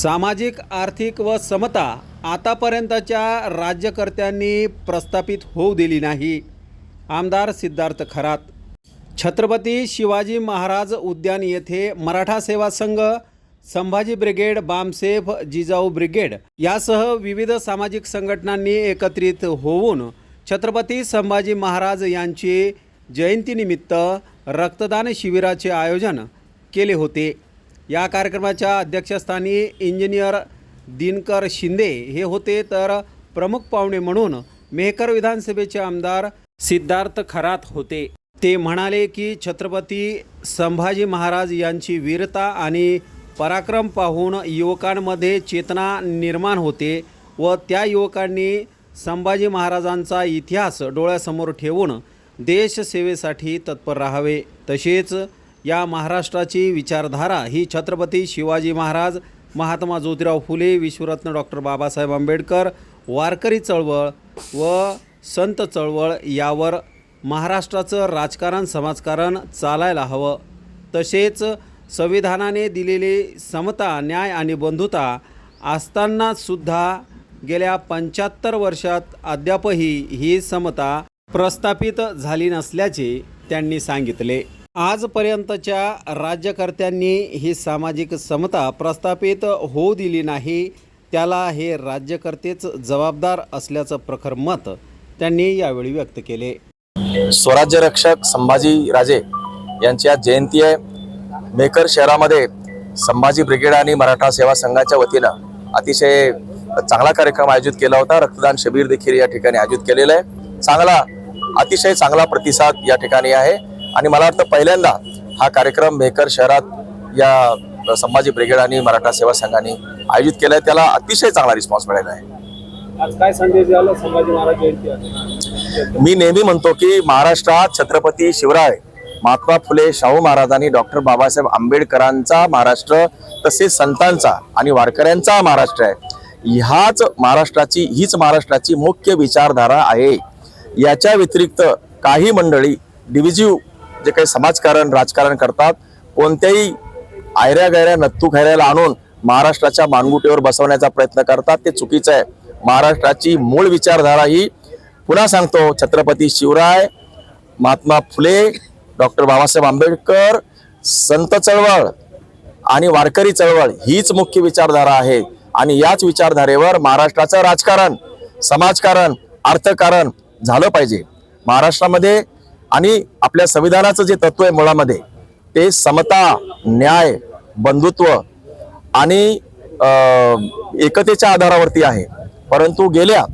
सामाजिक आर्थिक व समता आतापर्यंतच्या राज्यकर्त्यांनी प्रस्थापित होऊ दिली नाही. आमदार सिद्धार्थ खरात. छत्रपती शिवाजी महाराज उद्यान येथे मराठा सेवा संघ संभाजी ब्रिगेड बामसेफ जिजाऊ ब्रिगेड यासह विविध सामाजिक संघटनांनी एकत्रित होऊन छत्रपती संभाजी महाराज यांची जयंतीनिमित्त रक्तदान शिबिराचे आयोजन केले होते. या कार्यक्रमाच्या अध्यक्षस्थानी इंजिनियर दिनकर शिंदे हे होते. तर प्रमुख पाहुणे म्हणून मेहकर विधानसभेचे आमदार सिद्धार्थ खरात होते. ते म्हणाले की छत्रपती संभाजी महाराज यांची वीरता आणि पराक्रम पाहून युवकांमध्ये चेतना निर्माण होते व त्या युवकांनी संभाजी महाराजांचा इतिहास डोळ्यासमोर ठेवून देशसेवेसाठी तत्पर राहावे. तसेच या महाराष्ट्राची विचारधारा ही छत्रपती शिवाजी महाराज महात्मा ज्योतिराव फुले विश्वरत्न डॉक्टर बाबासाहेब आंबेडकर वारकरी चळवळ व संत चळवळ यावर महाराष्ट्राचं राजकारण समाजकारण चालायला हवं. तसेच संविधानाने दिलेली समता न्याय आणि बंधुता असतानासुद्धा गेल्या पंच्याहत्तर वर्षात अद्यापही ही समता प्रस्थापित झाली नसल्याचे त्यांनी सांगितले. आजपर्यंतच्या राज्यकर्त्यांनी ही सामाजिक समता प्रस्थापित होऊ दिली नाही त्याला हे राज्यकर्तेच जबाबदार असल्याचं प्रखर मत त्यांनी यावेळी व्यक्त केले. स्वराज्य रक्षक संभाजी राजे यांची आज जयंती आहे. मेकर शहरामध्ये संभाजी ब्रिगेड आणि मराठा सेवा संघाच्या वतीनं अतिशय चांगला कार्यक्रम आयोजित केला होता. रक्तदान शिबिर देखील या ठिकाणी आयोजित केलेलं आहे. चांगला अतिशय चांगला प्रतिसाद या ठिकाणी आहे. आणि मला वाटतं पहिल्यांदा हा कार्यक्रम मेकर शहरात या संभाजी ब्रिगेड आणि मराठा सेवा संघाने आयोजित केला आहे. त्याला अतिशय चांगला रिस्पॉन्स मिळाला आहे. आज काय संदेश द्यायला संभाजी महाराज जयंती आहे मी नेहमी म्हणतो की महाराष्ट्रात छत्रपती शिवराय महात्मा फुले शाहू महाराजांनी डॉक्टर बाबासाहेब आंबेडकरांचा महाराष्ट्र तसेच संतांचा आणि वारकऱ्यांचा महाराष्ट्र आहे. ह्याच महाराष्ट्राची हीच महाराष्ट्राची मुख्य विचारधारा आहे. याच्या व्यतिरिक्त काही मंडळी डिव्हिजिव्ह जे काही समाजकारण राजकारण करतात कोणत्याही आयऱ्या गैऱ्या नत्तू खैऱ्याला आणून महाराष्ट्राच्या मानगुटीवर बसवण्याचा प्रयत्न करतात ते चुकीचं आहे. महाराष्ट्राची मूळ विचारधारा ही पुन्हा सांगतो छत्रपती शिवराय महात्मा फुले डॉक्टर बाबासाहेब आंबेडकर संत चळवळ आणि वारकरी चळवळ हीच मुख्य विचारधारा आहे. आणि याच विचारधारेवर महाराष्ट्राचं राजकारण समाजकारण अर्थकारण झालं पाहिजे. महाराष्ट्रामध्ये आणि आपल्या संविधानाचं जे तत्व आहे मुळामध्ये ते समता न्याय बंधुत्व आणि एकतेच्या आधारावरती आहे. परंतु गेल्या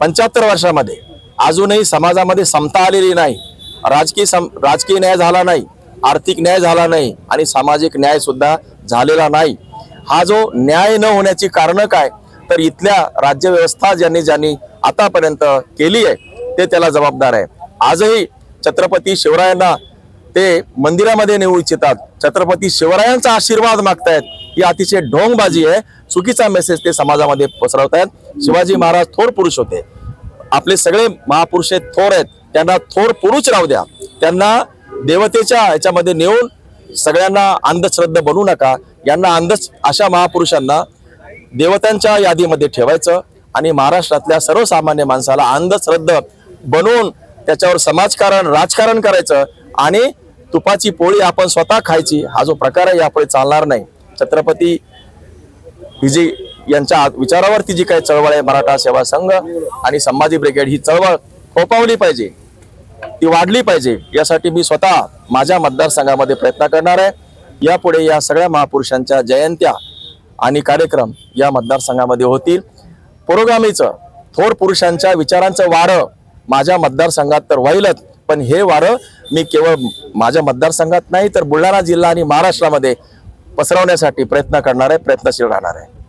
पंच्याहत्तर वर्षामध्ये अजूनही समाजामध्ये समता आलेली नाही. राजकीय सम राजकीय न्याय झाला नाही आर्थिक न्याय झाला नाही आणि सामाजिक न्याय सुद्धा झालेला नाही. हा जो न्याय न होण्याची कारणं काय तर इथल्या राज्यव्यवस्था ज्यांनी ज्यांनी आतापर्यंत केली आहे ते त्याला जबाबदार आहे. आजही छत्रपती शिवरायांना ते मंदिरामध्ये नेऊ इच्छितात. छत्रपती शिवरायांचा आशीर्वाद मागतायत. ही अतिशय ढोंगबाजी आहे. चुकीचा मेसेज ते समाजामध्ये पसरवतायत. शिवाजी महाराज थोर पुरुष होते. आपले सगळे महापुरुष थोर आहेत. त्यांना थोर पुरुष राहू द्या. त्यांना देवतेच्या ह्याच्यामध्ये नेऊन सगळ्यांना अंधश्रद्धा बनवू नका. यांना अंध अशा महापुरुषांना देवतांच्या यादीमध्ये ठेवायचं आणि महाराष्ट्रातल्या सर्वसामान्य माणसाला अंधश्रद्ध बनवून त्याच्यावर समाजकारण राजकारण करायचं आणि तुपाची पोळी आपण स्वतः खायची हा जो प्रकार आहे यापुढे चालणार नाही. छत्रपती ही जी यांच्या विचारावरती जी काही चळवळ आहे मराठा सेवा संघ आणि संभाजी ब्रिगेड ही चळवळ फोपावली पाहिजे ती वाढली पाहिजे यासाठी मी स्वतः माझ्या मतदारसंघामध्ये प्रयत्न करणार आहे. यापुढे या सगळ्या महापुरुषांच्या जयंत्या आणि कार्यक्रम या मतदारसंघामध्ये होतील. पुरोगामीचं थोर पुरुषांच्या विचारांचं वारं माझ्या मतदारसंघात तर व्हाईलच पण हे वारं मी केवळ माझ्या मतदारसंघात नाही तर बुलढाणा जिल्हा आणि महाराष्ट्रामध्ये पसरवण्यासाठी प्रयत्न करणार आहे प्रयत्नशील राहणार. आहे